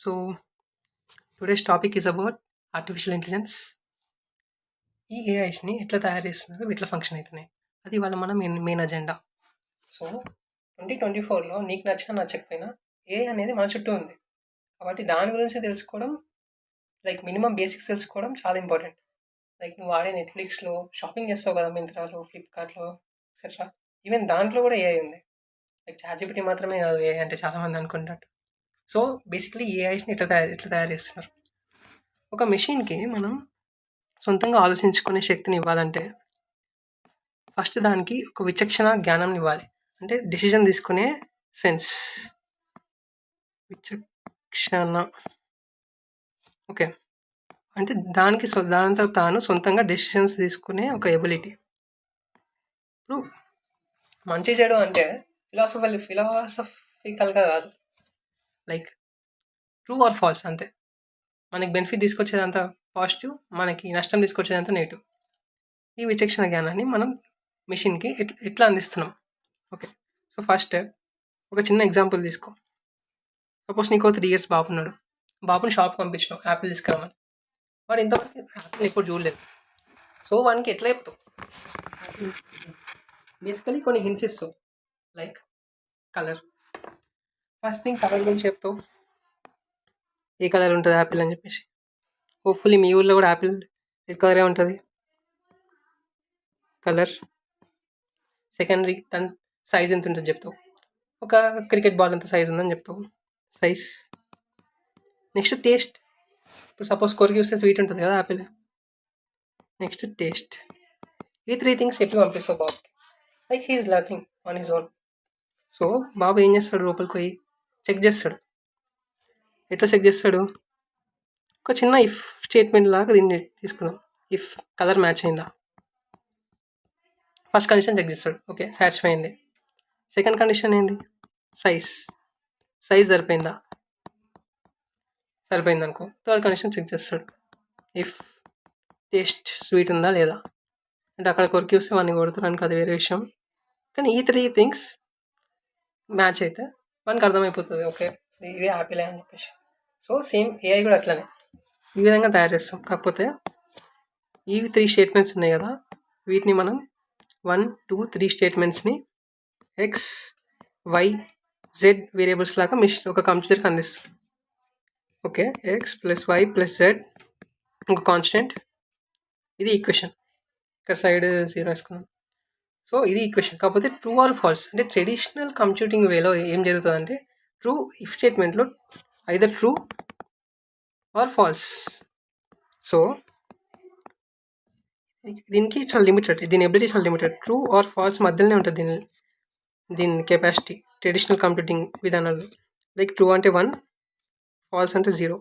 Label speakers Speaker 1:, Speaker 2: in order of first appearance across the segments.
Speaker 1: So today's topic is about artificial intelligence. ఈ ఏఐస్‌ని ఎట్లా తయారు చేస్తున్నారు? ఎట్లా ఫంక్షన్ అవుతున్నాయి అది వాళ్ళ మన మెయిన్ మెయిన్ అజెండా. సో, 2024లో నీకు నచ్చినా, నచ్చకపోయినా ఏఐ అనేది మన చుట్టూ ఉంది. కాబట్టి దాని గురించి తెలుసుకోవడం లైక్ మినిమమ్ బేసిక్స్ తెలుసుకోవడం చాలా ఇంపార్టెంట్. లైక్ నువ్వు వాడే నెట్‌ఫ్లిక్స్‌లో షాపింగ్ చేస్తావు కదా! మింత్రాలో, ఫ్లిప్‌కార్ట్‌లో ఎక్సెట్రా. ఈవెన్ దాంట్లో కూడా ఏఐ ఉంది. లైక్ చార్జిబిటీ మాత్రమే కాదు ఏఐ అంటే చాలామంది అనుకున్నట్టు. సో, బేసిక్లీ ఏఐస్‌ని ఇట్లా తయారు ఇట్లా తయారు చేస్తున్నారు? ఒక మెషిన్‌కి మనం సొంతంగా ఆలోచించుకునే శక్తిని ఇవ్వాలంటే ఫస్ట్ దానికి ఒక విచక్షణ జ్ఞానం ఇవ్వాలి. అంటే డెసిషన్ తీసుకునే సెన్స్. విచక్షణ. ఓకే. అంటే దానికి దానితో తాను సొంతంగా డెసిషన్స్ తీసుకునే ఒక ఎబిలిటీ. ఇప్పుడు మంచి చెడు అంటే ఫిలాసఫల్ ఫిలాసఫికల్‌గా కాదు. లైక్ ట్రూ ఆర్ ఫాల్స్ అంతే. మనకి బెనిఫిట్ తీసుకొచ్చేదంతా పాజిటివ్. మనకి నష్టం తీసుకొచ్చేదంతా నెగిటివ్ ఈ విచక్షణ జ్ఞానాన్ని మనం మిషన్కి ఎట్ ఎట్లా అందిస్తున్నాం? ఓకే. సో, ఫస్ట్ ఒక చిన్న ఎగ్జాంపుల్ తీసుకో. సపోజ్ నీకో త్రీ ఇయర్స్ బాబున్నాడు. బాబుని షాప్‌కి పంపించినావు యాపిల్ తీసుకురామని వాడు ఇంతవరకు యాపిల్ ఎప్పుడు చూడలేదు. సో, వానికి ఎట్లా చెప్తావు? బేసికలీ కొన్ని హింట్స్ ఇస్తావు. Like colour. First thing colour గురించి చెప్తావు. ఏ కలర్ ఉంటుంది యాపిల్ అని చెప్పేసి. హోప్‌ఫుల్లీ మీ ఊర్లో కూడా యాపిల్ ఏ కలరే ఉంటుంది కలర్. సెకండరీ దాని సైజ్ ఎంత ఉంటుంది చెప్తావు. ఒక క్రికెట్ బాల్ ఎంత సైజ్ ఉందని చెప్తావు. సైజ్. Next taste. ఇప్పుడు సపోజ్ కొరికి వస్తే స్వీట్ ఉంటుంది కదా యాపిల్. Next taste. ఈ త్రీ థింగ్స్ చెప్పి పంపిస్తావు బాబుకి. Like he's learning on his own. So, బాబు ఏం చేస్తాడు లోపలికి పోయి చెక్ చేస్తాడు. ఎట్లా చెక్ చేస్తాడు? ఒక చిన్న ఇఫ్ స్టేట్‌మెంట్ లాగా దీన్ని తీసుకుందాం. ఇఫ్ కలర్ మ్యాచ్ అయిందా? ఫస్ట్ కండిషన్ చెక్ చేస్తాడు. ఓకే. సాటిస్ఫై అయింది. సెకండ్ కండిషన్ ఏంది? సైజ్. సైజ్ సరిపోయిందా? సరిపోయిందనుకో. థర్డ్ కండిషన్ చెక్ చేస్తాడు. ఇఫ్ టేస్ట్ స్వీట్ ఉందా లేదా? అంటే అక్కడ కొరికి వస్తే వాడిని కొడతారు అనుకో అది వేరే విషయం. కానీ ఈ త్రీ థింగ్స్ మ్యాచ్ అయితే మనకు అర్థమైపోతుంది ఓకే. ఇది యాపిలే అని చెప్పేసి. సో, సేమ్ ఏఐ కూడా అట్లనే. ఈ విధంగా తయారు చేస్తాం. కాకపోతే ఈ త్రీ స్టేట్‌మెంట్స్ ఉన్నాయి కదా! వీటిని మనం 1, 2, 3 స్టేట్‌మెంట్స్‌ని ఎక్స్, వై, జెడ్ వేరియబుల్స్ లాగా మిషన్ ఒక కంప్యూటర్‌కి అందిస్తాం. Okay. X plus Y plus Z ఇంకో కాన్స్టెంట్. ఇది ఈక్వేషన్. ఇక్కడ సైడ్ జీరో వేసుకున్నాం సో, ఇది ఈక్వేషన్. కాకపోతే ట్రూ ఆర్ ఫాల్స్ అంటే ట్రెడిషనల్ కంప్యూటింగ్ వేలో ఏం జరుగుతుందంటే true if స్టేట్‌మెంట్‌లో either true or false. So దీనికి చాలా లిమిటెడ్. దీని ఎబిలిటీ చాలా లిమిటెడ్. ట్రూ ఆర్ ఫాల్స్ మధ్యలోనే ఉంటుంది దీని దీని కెపాసిటీ ట్రెడిషనల్ కంప్యూటింగ్ విధానాలు లైక్ ట్రూ అంటే వన్ ఫాల్స్ అంటే జీరో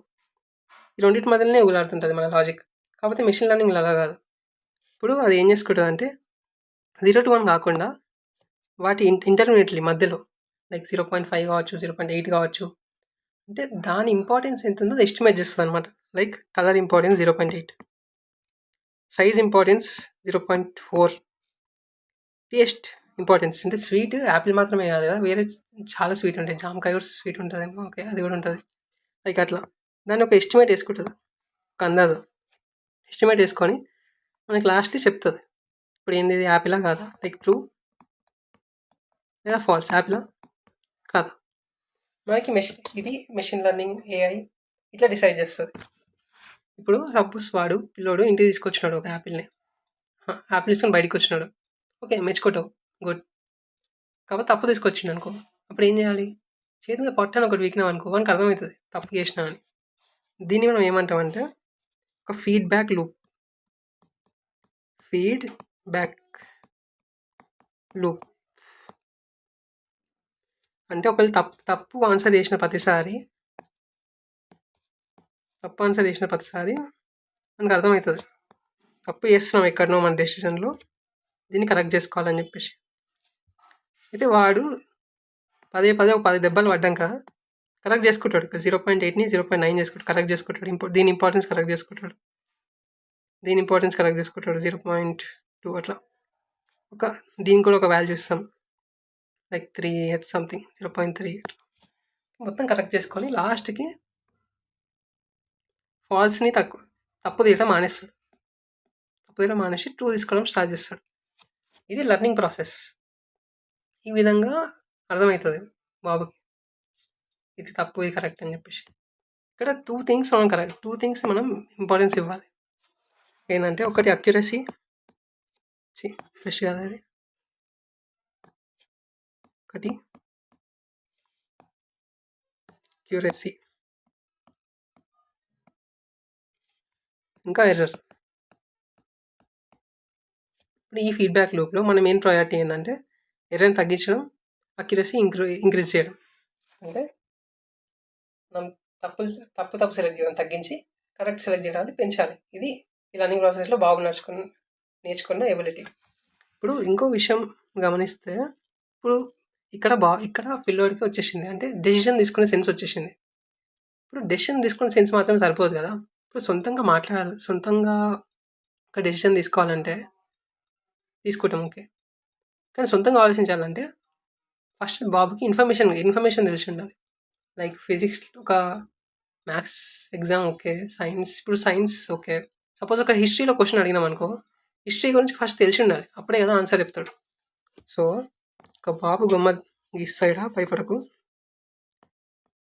Speaker 1: ఈ రెండింటి మధ్యలోనే ఊలాడుతుంటుంది మన లాజిక్. కాకపోతే మెషిన్ లెర్నింగ్ అలా కాదు. ఇప్పుడు అది ఏం జీరో టు వన్ కాకుండా వాటి ఇంటర్మీడియట్లీ మధ్యలో లైక్ 0.5 కావచ్చు, 0.8 కావచ్చు. అంటే దాని ఇంపార్టెన్స్ ఎంత ఉందో estimate చేస్తదనమాట. Like colour importance 0.8. Size importance 0.4. Taste importance అంటే స్వీట్ యాపిల్ మాత్రమే కాదు కదా! వేరే చాలా స్వీట్ ఉంటాయి. జామకాయ కూడా స్వీట్ ఉంటుందేమో ఓకే. అది కూడా ఉంటుంది లైక్ అట్లా. దాన్ని ఒక ఎస్టిమేట్ వేసుకుంటుంది ఒక అందాజ. ఎస్టిమేట్ వేసుకొని మనకి లాస్ట్లీ చెప్తుంది ఇప్పుడు ఏంది ఇది యాపిలా కాదా? లైక్ ట్రూ లేదా ఫాల్స్ యాపిలా? కాదా? మనకి మెషిన్ ఇది మెషిన్ లెర్నింగ్, ఏఐ ఇట్లా డిసైడ్ చేస్తుంది ఇప్పుడు సపోజ్ వాడు పిల్లోడు ఇంటికి తీసుకొచ్చినాడు ఒక యాపిల్‌ని. యాపిల్ తీసుకొని బయటికొచ్చినాడు. ఓకే. మెచ్చుకోటావు గుడ్. కాకపోతే తప్పు తీసుకొచ్చిండు అనుకో అప్పుడు ఏం చేయాలి? చేతి మీద పట్టని ఒకటి అనుకో వానికి అర్థమవుతుంది తప్పు చేసినా అని. దీన్ని మనం ఏమంటామంటే ఒక feedback loop. Feed back loop. అంటే ఒకవేళ తప్పు తప్పు ఆన్సర్ చేసిన ప్రతిసారి తప్పు ఆన్సర్ చేసిన ప్రతిసారి మనకు అర్థమవుతుంది తప్పు చేస్తున్నాం ఎక్కడనో మన డెసిషన్‌లో. దీన్ని కరెక్ట్ చేసుకోవాలని చెప్పేసి. అయితే వాడు పదే పదే ఒక పది దెబ్బలు పడ్డాక కరెక్ట్ చేసుకుంటాడు. 0.8ని 0.9 చేసుకుంటాడు. కరెక్ట్ చేసుకుంటాడు. ఇంపో దీని ఇంపార్టెన్స్ కరెక్ట్ చేసుకుంటాడు. దీని ఇంపార్టెన్స్ కరెక్ట్ చేసుకుంటాడు. జీరో పాయింట్ టూ అట్లా. ఒక దీనికి కూడా ఒక వాల్యూ ఇస్తాం. లైక్ త్రీ ఎయిట్ సంథింగ్ 0.3 అట్లా. మొత్తం కరెక్ట్ చేసుకొని లాస్ట్‌కి ఫాల్స్‌ని తక్కువ తప్పు తీయడం మానేస్తాడు. తప్పు తీయడం మానేసి టూ తీసుకోవడం స్టార్ట్ చేస్తాడు. ఇది లెర్నింగ్ ప్రాసెస్. ఈ విధంగా అర్థమవుతుంది బాబుకి. ఇది తప్పు, ఇది కరెక్ట్ అని చెప్పేసి. ఇక్కడ టూ థింగ్స్ మనం కరెక్ట్ టూ థింగ్స్ మనం ఇంపార్టెన్స్ ఇవ్వాలి. ఏంటంటే ఒకటి అక్యురసీ ఛీ! ఫ్రెష్ కదా అది. ఒకటి క్యూరెసీ ఇంకా ఎర్రర్. ఇప్పుడు ఈ ఫీడ్‌బ్యాక్ లూప్‌లో మన మెయిన్ ప్రయారిటీ ఏంటంటే ఎర్రని తగ్గించడం, అక్యురసీ ఇంక్రీ ఇంక్రీజ్ చేయడం. అంటే మనం తప్పు తప్పు తప్పు సెలెక్ట్ చేయడం తగ్గించి కరెక్ట్ సెలెక్ట్ చేయడాన్ని పెంచాలి. ఇది ఈ లర్నింగ్ ప్రాసెస్‌లో బాగా నడుచుకున్న నేర్చుకున్న ఎబిలిటీ. ఇప్పుడు ఇంకో విషయం గమనిస్తే ఇప్పుడు ఇక్కడ బా ఇక్కడ పిల్లోడికి వచ్చేసింది. అంటే డెసిషన్ తీసుకునే సెన్స్ వచ్చేసింది. ఇప్పుడు డెసిషన్ తీసుకునే సెన్స్ మాత్రం సరిపోదు కదా! ఇప్పుడు సొంతంగా మాట్లాడాలి. సొంతంగా ఒక డెసిషన్ తీసుకోవాలంటే తీసుకుంటాం ఓకే. కానీ సొంతంగా ఆలోచించాలంటే ఫస్ట్ బాబుకి ఇన్ఫర్మేషన్ ఇన్ఫర్మేషన్ తెలిసి ఉండాలి. లైక్ ఫిజిక్స్ ఒక మ్యాథ్స్ ఎగ్జామ్ ఓకే. సైన్స్ ఇప్పుడు సైన్స్ ఓకే. సపోజ్ ఒక హిస్టరీలో క్వెషన్ అడిగినామనుకో, హిస్టరీ గురించి ఫస్ట్ తెలిసి ఉండాలి. అప్పుడే కదా ఆన్సర్ చెప్తాడు. సో, ఒక బాబు బొమ్మ గీస్తాడా భయపడకు.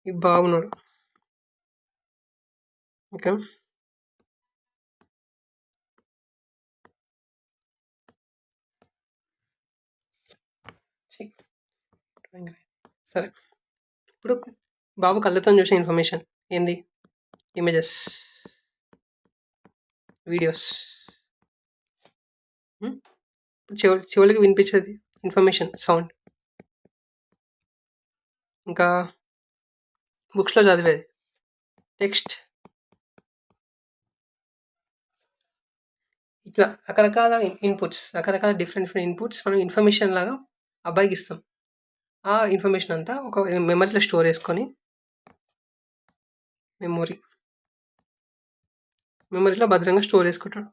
Speaker 1: ఈ బాబున్నాడు. ఓకే. సరే. ఇప్పుడు బాబు కళ్ళతో చూసిన ఇన్ఫర్మేషన్ ఏంది? ఇమేజెస్. వీడియోస్. ఇప్పుడు చెవు చెవులకి వినిపించేది ఇన్ఫర్మేషన్ సౌండ్. ఇంకా బుక్స్‌లో చదివేది. టెక్స్ట్. ఇట్లా రకరకాల ఇన్‌పుట్స్ రకరకాల డిఫరెంట్ డిఫరెంట్ ఇన్‌పుట్స్ మనం ఇన్ఫర్మేషన్ లాగా అబ్బాయికి ఇస్తాం. ఆ ఇన్ఫర్మేషన్ అంతా ఒక మెమరీలో స్టోర్ చేసుకొని మెమొరీ. మెమరీలో భద్రంగా స్టోర్ చేసుకుంటాడు.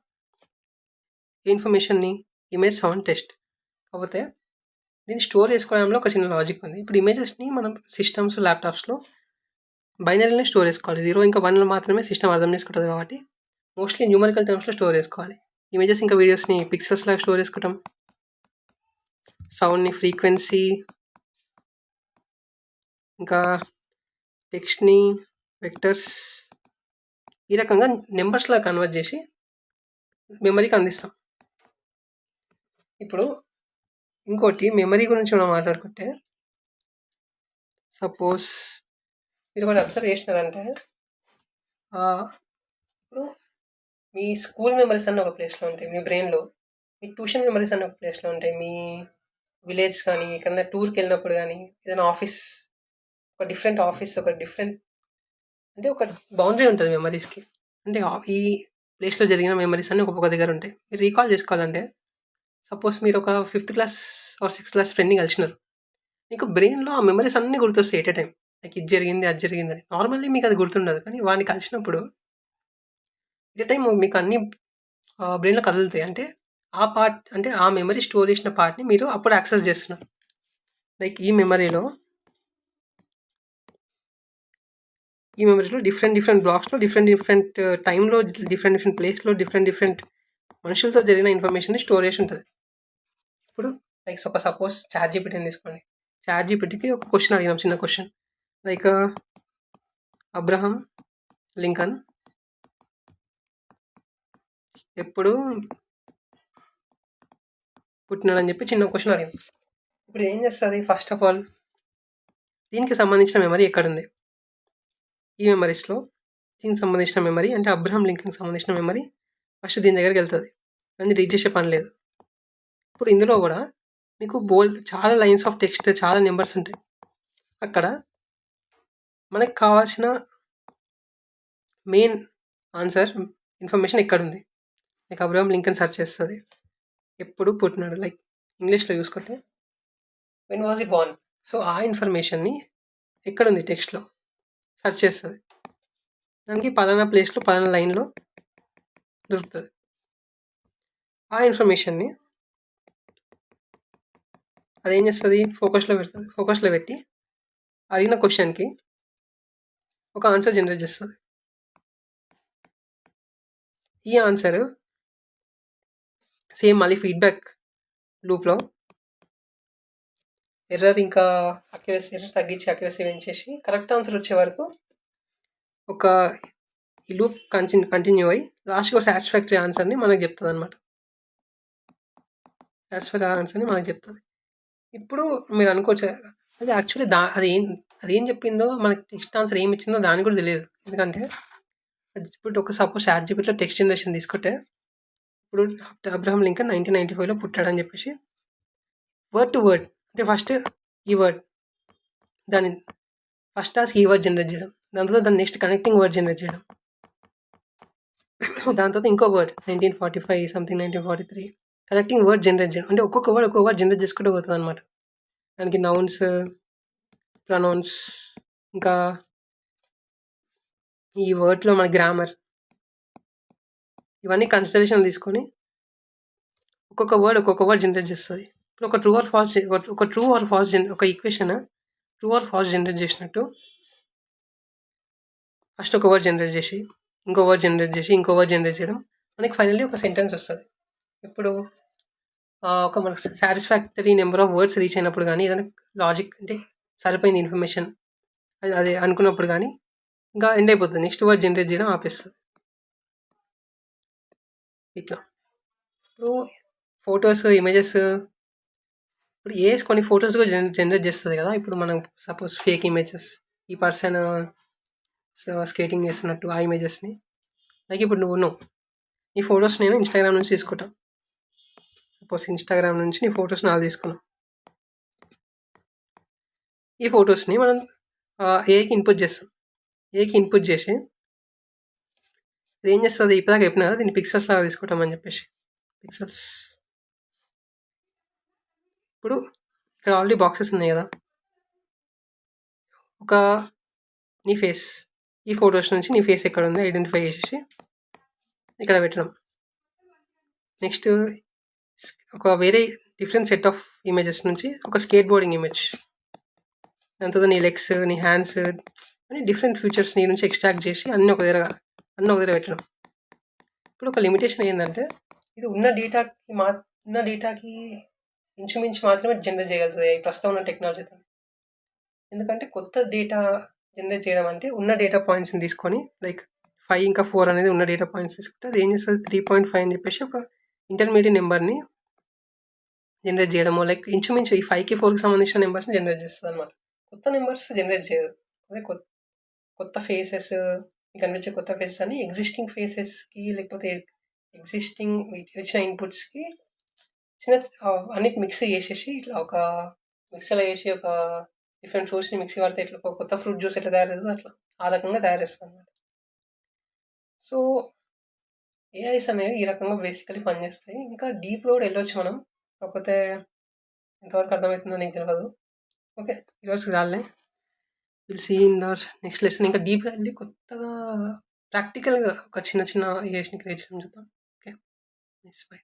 Speaker 1: ఏ ఇన్ఫర్మేషన్‌ని? ఇమేజ్, సౌండ్, టెస్ట్ కాకపోతే దీన్ని స్టోర్ చేసుకోవడంలో ఒక చిన్న లాజిక్ ఉంది. ఇప్పుడు ఇమేజెస్‌ని మనం సిస్టమ్స్, ల్యాప్‌టాప్స్‌లో బైనరీని స్టోర్ చేసుకోవాలి. జీరో ఇంకా వన్లో మాత్రమే సిస్టమ్ అర్థం చేసుకుంటుంది కాబట్టి మోస్ట్‌లీ న్యూమరికల్ టర్మ్స్‌లో స్టోర్ చేసుకోవాలి. ఇమేజెస్ ఇంకా వీడియోస్‌ని పిక్సెల్స్ లాగా స్టోర్ చేసుకోవటం సౌండ్‌ని ఫ్రీక్వెన్సీ ఇంకా టెక్స్ట్‌ని వెక్టర్స్ ఈ రకంగా నెంబర్స్లా కన్వర్ట్ చేసి మెమరీకి అందిస్తాం. ఇప్పుడు ఇంకోటి మెమరీ గురించి మనం మాట్లాడుకుంటే సపోజ్ మీరు ఒకటి అబ్జర్వ్ చేసినారంటే ఇప్పుడు మీ స్కూల్ మెమరీస్ అన్నీ ఒక ప్లేస్‌లో ఉంటాయి. మీ బ్రెయిన్‌లో. మీ ట్యూషన్ మెమరీస్ అన్నీ ఒక ప్లేస్‌లో ఉంటాయి. మీ విలేజ్ కానీ, ఎక్కడైనా టూర్‌కెళ్ళినప్పుడు కానీ ఏదైనా ఆఫీస్ ఒక డిఫరెంట్ ఆఫీస్ ఒక డిఫరెంట్ అంటే ఒక బౌండరీ ఉంటుంది మెమరీస్‌కి. అంటే ఈ ప్లేస్‌లో జరిగిన మెమరీస్ అన్నీ ఒక్కొక్క దగ్గర ఉంటాయి. మీరు రీకాల్ చేసుకోవాలంటే సపోజ్ మీరు ఒక fifth class or sixth class ఫ్రెండ్‌ని కలిసినారు. మీకు బ్రెయిన్‌లో ఆ మెమరీస్ అన్నీ గుర్తొస్తాయి ఎట్ ఎ టైం లైక్ ఇది జరిగింది, అది జరిగిందని. నార్మల్లీ మీకు అది గుర్తుండదు. కానీ వాడిని కలిసినప్పుడు ఎట్ ఎ మీకు అన్నీ బ్రెయిన్‌లో కదులుతాయి. అంటే ఆ పార్ట్ అంటే ఆ మెమరీ స్టోర్ చేసిన పార్ట్‌ని మీరు అప్పుడు యాక్సెస్ చేస్తున్నారు. లైక్ ఈ మెమరీలో ఈ మెమరీలో డిఫరెంట్ డిఫరెంట్ బ్లాక్స్‌లో డిఫరెంట్ డిఫరెంట్ టైంలో డిఫరెంట్ డిఫరెంట్ ప్లేస్‌లో డిఫరెంట్ డిఫరెంట్ మనుషులతో జరిగిన ఇన్ఫర్మేషన్‌ని స్టోర్ చేసి ఉంటుంది ఇప్పుడు లైక్ ఒక సపోజ్ చాట్ జీపీటీని తీసుకోండి. ఛార్జ్ జీపీటీకి ఒక క్వశ్చన్ అడిగినాం చిన్న క్వశ్చన్ లైక్ అబ్రహం లింకన్ ఎప్పుడు పుట్టినాడని చెప్పి చిన్న క్వశ్చన్ అడిగింది ఇప్పుడు ఏం చేస్తుంది ఫస్ట్ ఆఫ్ ఆల్ దీనికి సంబంధించిన మెమరీ ఎక్కడుంది? ఈ మెమరీస్‌లో దీనికి సంబంధించిన మెమరీ అంటే అబ్రహం లింకన్‌కి సంబంధించిన మెమరీ ఫస్ట్ దీని దగ్గరికి వెళ్తుంది కానీ రీచ్ చేసే పని లేదు. ఇప్పుడు ఇందులో కూడా మీకు బోల్డ్ చాలా లైన్స్ ఆఫ్ టెక్స్ట్ చాలా నెంబర్స్ ఉంటాయి. అక్కడ మనకు కావాల్సిన మెయిన్ ఆన్సర్ ఇన్ఫర్మేషన్ ఎక్కడుంది? లైక్ అబ్రహం లింకన్ సెర్చ్ చేస్తుంది. ఎప్పుడు పుట్టినాడు? లైక్ ఇంగ్లీష్‌లో చూసుకుంటే when was he born so, ఆ ఇన్ఫర్మేషన్‌ని ఎక్కడ ఉంది టెక్స్ట్‌లో? సెర్చ్ చేస్తుంది. దానికి పలానా ప్లేస్‌లో పలానా లైన్‌లో దొరుకుతుంది. ఆ ఇన్ఫర్మేషన్‌ని అదేం చేస్తుంది? ఫోకస్‌లో పెడుతుంది. ఫోకస్‌లో పెట్టి అడిగిన క్వశ్చన్కి ఒక ఆన్సర్ జనరేట్ చేస్తుంది. ఈ ఆన్సర్ సేమ్ మళ్ళీ ఫీడ్‌బ్యాక్ లూప్‌లో ఎర్రర్ ఇంకా అక్యురసీ ఎర్రర్ తగ్గించి అక్యురసీ పెంచేసి కరెక్ట్ ఆన్సర్ వచ్చే వరకు ఒక ఈ లూప్ కంటిన్యూ కంటిన్యూ అయ్యి లాస్ట్‌కి ఒక సాటిస్ఫాక్టరీ ఆన్సర్‌ని మనకు చెప్తుంది అనమాట సాటిస్ఫాక్టరీ ఆన్సర్‌ని మనకు చెప్తుంది. ఇప్పుడు మీరు అనుకోవచ్చు అది యాక్చువల్లీ దా అది ఏం అది ఏం చెప్పిందో మనకి టెక్స్ట్ ఆన్సర్ ఏమి ఇచ్చిందో దానికి కూడా తెలియదు. ఎందుకంటే అది ఇప్పుడు ఒక సపోజ్ చాట్‌జీపీటీలో టెక్స్ట్ జనరేషన్ తీసుకుంటే ఇప్పుడు అబ్రహం లింకన్ 1995లో పుట్టాడని చెప్పేసి వర్డ్ టు వర్డ్ అంటే ఫస్ట్ ఈ వర్డ్ దాని ఫస్ట్ టాస్క్ ఈ వర్డ్ జనరేట్ చేయడం. దాని తర్వాత దాని నెక్స్ట్ కనెక్టింగ్ వర్డ్ జనరేట్ చేయడం. దాని తర్వాత ఇంకో word 1945 something 1943 collecting word generate చేయడం. అంటే ఒక్కొక్క వర్డ్ ఒక్కొక్క వర్డ్ జనరేట్ చేసుకుంటూ పోతదనమాట. దానికి నౌన్స్, ప్రనౌన్స్ ఇంకా ఈ వర్డ్‌లో మన గ్రామర్ ఇవన్నీ కన్సిడరేషన్ తీసుకొని ఒక్కొక్క వర్డ్ ఒక్కొక్క వర్డ్ జనరేట్ చేస్తుంది ఇప్పుడు ఒక ట్రూ ఆర్ ఫాల్స్ ఒక ట్రూ ఆర్ ఫాల్స్ జన్ ఒక equation true or false generate చేసినట్టు ఫస్ట్ ఒక వర్డ్ జనరేట్ చేసి, ఇంకో వర్డ్ జనరేట్ చేసి, ఇంకో వర్డ్ జనరేట్ చేయడం మనకి ఫైనల్లీ ఒక సెంటెన్స్ వస్తుంది ఇప్పుడు ఒక మనకు satisfactory number of words reach అయినప్పుడు కానీ ఏదైనా లాజిక్ అంటే సరిపోయింది ఇన్ఫర్మేషన్ అది అది అనుకున్నప్పుడు కానీ ఇంకా ఎండ్ అయిపోతుంది నెక్స్ట్ వర్డ్ జనరేట్ చేయడం ఆపేస్తుంది ఇట్లా. ఇప్పుడు ఫొటోస్ ఇమేజెస్ ఇప్పుడు ఏఐస్ కొన్ని ఫోటోస్ కూడా జనరేట్ చేస్తుంది కదా! ఇప్పుడు మనం సపోజ్ ఫేక్ ఇమేజెస్ ఈ పర్సన్ సో, స్కేటింగ్ చేస్తున్నట్టు ఆ ఇమేజెస్‌ని లైక్ ఇప్పుడు నువ్వు ఉన్నావు. ఈ ఫొటోస్ నేను ఇన్‌స్టాగ్రామ్ నుంచి తీసుకుంటాను సపోజ్ ఇన్‌స్టాగ్రామ్ నుంచి నీ ఫోటోస్ నాది తీసుకున్నా. ఈ ఫోటోస్‌ని మనం ఏకి ఇన్‌పుట్ చేస్తాం. ఏకి ఇన్‌పుట్ చేసి ఏం చేస్తుంది ఇప్పటిదాకా చెప్పినా కదా! దీన్ని పిక్సెల్స్ లాగా తీసుకుంటామని చెప్పేసి. పిక్సెల్స్ ఇప్పుడు ఇక్కడ ఆల్రెడీ బాక్సెస్ ఉన్నాయి కదా! ఒక నీ ఫేస్ ఈ ఫోటోస్ నుంచి నీ ఫేస్ ఎక్కడ ఉంది ఐడెంటిఫై చేసేసి ఇక్కడ పెట్టడం. నెక్స్ట్ ఒక వేరే డిఫరెంట్ సెట్ ఆఫ్ ఇమేజెస్ నుంచి ఒక స్కేట్ బోర్డింగ్ ఇమేజ్. దాని నీ లెగ్స్, నీ హ్యాండ్స్ అని డిఫరెంట్ ఫీచర్స్ నీ నుంచి ఎక్స్ట్రాక్ట్ చేసి అన్నీ ఒక దగ్గర అన్నీ ఒక దగ్గర పెట్టడం. ఇప్పుడు ఒక లిమిటేషన్ ఏంటంటే ఇది ఉన్న డేటాకి మా ఉన్న డేటాకి ఇంచుమించు మాత్రమే జనరేట్ చేయగలుగుతుంది ప్రస్తుతం ఉన్న టెక్నాలజీతో. ఎందుకంటే కొత్త డేటా జనరేట్ చేయడం అంటే ఉన్న డేటా పాయింట్స్‌ని తీసుకొని లైక్ ఫైవ్ ఇంకా ఫోర్ అనేది ఉన్న డేటా పాయింట్స్ తీసుకుంటే అది ఏం చేస్తది 3.5 అని చెప్పేసి ఒక ఇంటర్మీడియట్ నెంబర్ని జనరేట్ చేయడము లైక్ ఇంచుమించు ఈ 5కి, 4కి సంబంధించిన నెంబర్స్ని జనరేట్ చేస్తదనమాట. కొత్త నెంబర్స్ జనరేట్ చేయదు. అదే కొత్త కొత్త ఫేసెస్ మీకు కనిపించే కొత్త ఫేసెస్ అని ఎగ్జిస్టింగ్ ఫేసెస్‌కి లేకపోతే ఎగ్జిస్టింగ్ ఇచ్చిన ఇన్‌పుట్స్‌కి చిన్న అన్ని అన్నిటి మిక్స్ చేసేసి ఇట్లా ఒక మిక్సీలో వేసి ఒక డిఫరెంట్ ఫ్రూట్స్‌ని మిక్సీ పడితే ఇట్లా ఒక కొత్త ఫ్రూట్ జ్యూస్ ఎట్లా తయారవుతదో అట్లా. ఆ రకంగా తయారు చేస్తదనమాట. సో, ఏఐస్ అనేవి ఈ రకంగా బేసికల్లీ పనిచేస్తాయి. ఇంకా డీప్‌గా కూడా వెళ్ళొచ్చు మనం. కాకపోతే ఎంతవరకు అర్థమవుతుందో నీకు తెలియదు ఓకే. ఈరోజుకి రాలే will see in the next lesson. ఇంకా డీప్‌గా వెళ్ళి కొత్తగా ప్రాక్టికల్‌గా ఒక చిన్న చిన్న ఏఐస్‌ని క్రియేట్ చేయడం చూద్దాం. ఓకే. Next bye.